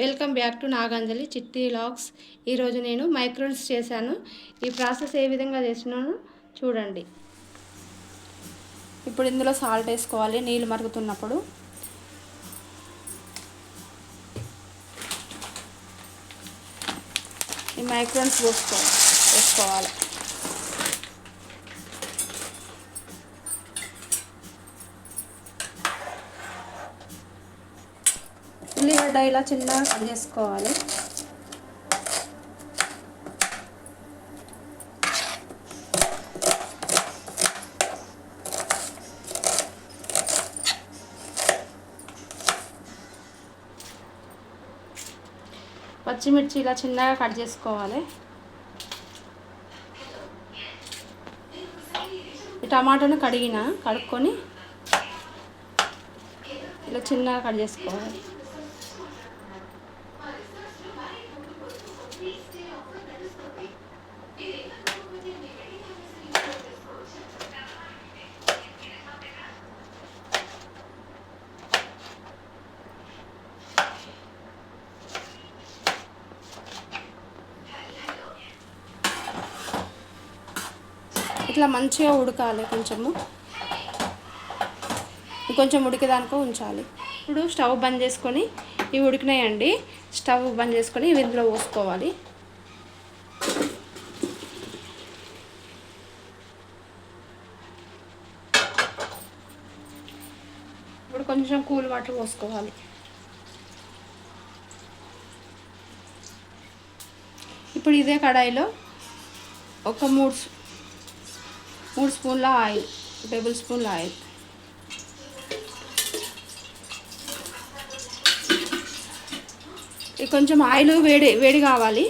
Welcome back to Naganjali చిట్టి లాక్స్. ఈరోజు నేను మైక్రోన్స్ చేశాను. ఈ ప్రాసెస్ ఏ విధంగా చేసినానో చూడండి. ఇప్పుడు ఇందులో సాల్ట్ వేసుకోవాలి నీళ్ళు మరుగుతున్నప్పుడు. ఈ మైక్రోన్స్ పోసుకో వేసుకోవాలి. ఉల్లిగడ్డ ఇలా చిన్నగా కట్ చేసుకోవాలి. పచ్చిమిర్చి ఇలా చిన్నగా కట్ చేసుకోవాలి. టమాటాను కడిగిన కడుక్కొని ఇలా చిన్నగా కట్ చేసుకోవాలి. ఇట్లా మంచిగా ఉడకాలి కొంచెము. కొంచెం ఉడికేదానికో ఉంచాలి. ఇప్పుడు స్టవ్ బంద్ చేసుకొని ఇవి ఉడికినాయండి. స్టవ్ బంద్ చేసుకొని ఇవి ఇందులో పోసుకోవాలి. ఇప్పుడు కొంచెం కూల్ వాటర్ పోసుకోవాలి. ఇప్పుడు ఇదే కడాయిలో ఒక మూడు మూడు స్పూన్ల ఆయిల్ టేబుల్ స్పూన్ల ఆయిల్. కొంచెం ఆయిల్ వేడి వేడి కావాలి.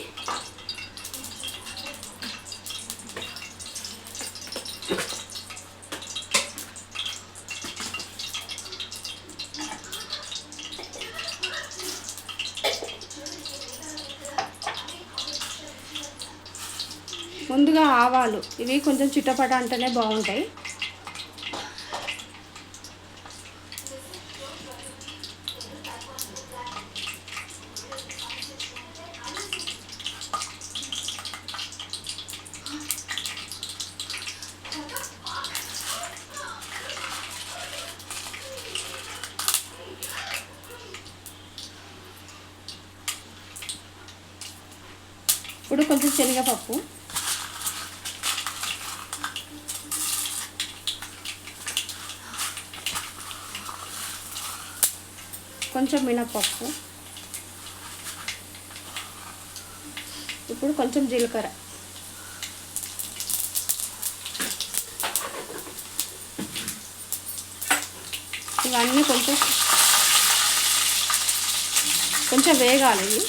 ముందుగా ఆవాలు. ఇవి కొంచెం చిట్టపట అంటేనే బాగుంటాయి. ఇప్పుడు కొంచెం శనగపప్పు. కొంచెం మినపప్పు. ఇప్పుడు కొంచెం జీలకర్ర. ఇవన్నీ కొంచెం కొంచెం వేగాలి ఇవి.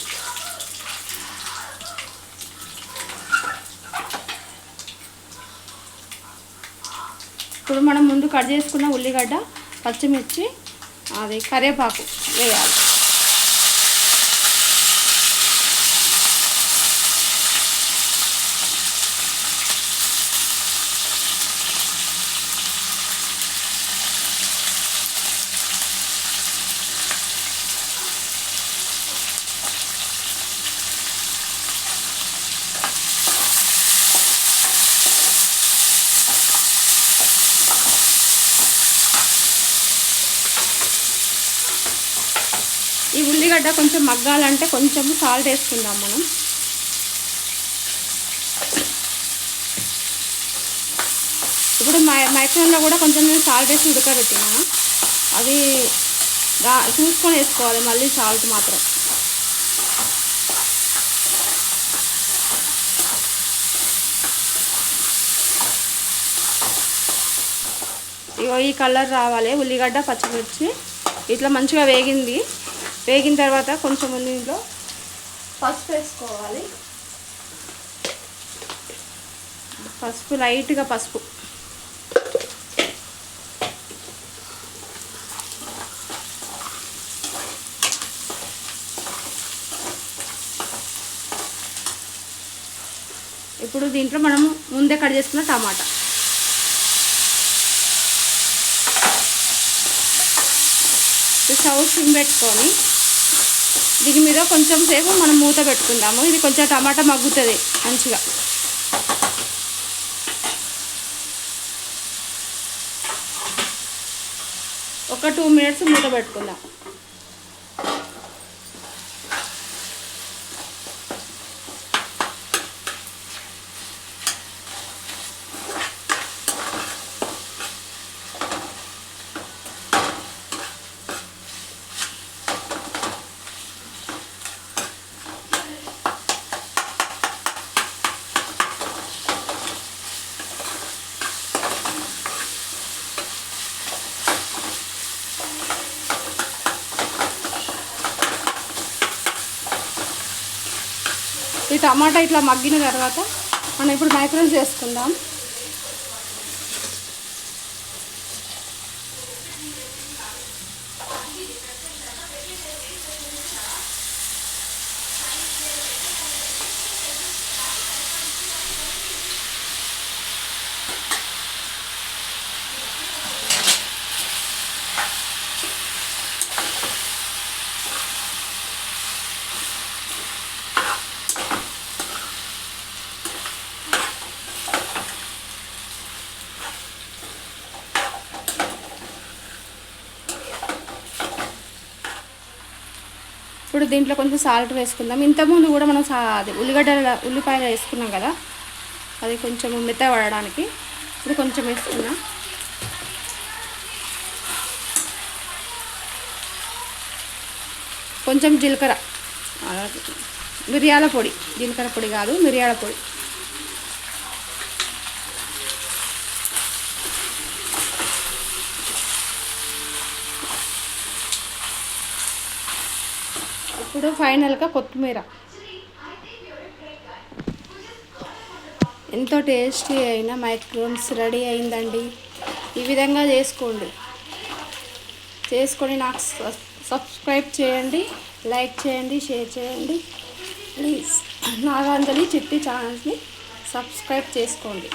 ఇప్పుడు మనం ముందు కట్ చేసుకున్న ఉల్లిగడ్డ పచ్చిమిర్చి అది కరివేపాకు వేయాలి. ఈ ఉల్లిగడ్డ కొంచెం మగ్గాలంటే కొంచెం సాల్ట్ వేసుకుందాం మనం. ఇప్పుడు మై మైక్రోన్లో కూడా కొంచెం నేను సాల్ట్ వేసి ఉడకబెట్టిన. అది దా చూసుకొని వేసుకోవాలి మళ్ళీ సాల్ట్ మాత్రం. ఇగో ఈ కలర్ రావాలి ఉల్లిగడ్డ పచ్చిమిర్చి. ఇట్లా మంచిగా వేగింది. వేగిన తర్వాత కొంచెం దీంట్లో పసుపు వేసుకోవాలి. పసుపు లైట్గా పసుపు. ఇప్పుడు దీంట్లో మనం ముందే కట్ చేసుకున్న టమాటా. స్టవ్ సిమ్ పెట్టుకొని దీని మీద కొంచెం సేపు మనం మూత పెట్టుకుందాము. ఇది కొంచెం టమాటా మగ్గుతుంది మంచిగా. ఒక టూ మినిట్స్ మూత పెట్టుకుందాం. ఈ టమాటా ఇట్లా మగ్గిన తర్వాత మనం ఇప్పుడు మైక్రోవేవ్ చేసుకుందాం ఇప్పుడు దీంట్లో కొంచెం సాల్ట్ వేసుకుందాం. ఇంతకుముందు కూడా మనం సా అది ఉల్లిగడ్డల ఉల్లిపాయలు వేసుకున్నాం కదా అది కొంచెం మెత్త పడడానికి. ఇప్పుడు కొంచెం వేసుకున్నాం కొంచెం జీలకర్ర మిరియాల పొడి జీలకర్ర పొడి కాదు మిరియాల పొడి. ఇప్పుడు ఫైనల్గా కొత్తిమీర. ఎంతో టేస్టీ అయిన మైక్రోన్స్ రెడీ అయిందండి. ఈ విధంగా చేసుకోండి. చేసుకొని నాకు సబ్- సబ్స్క్రైబ్ చేయండి లైక్ చేయండి షేర్ చేయండి. ప్లీజ్. నాగాంజలి చిట్టి ఛానల్స్ని సబ్స్క్రైబ్ చేసుకోండి.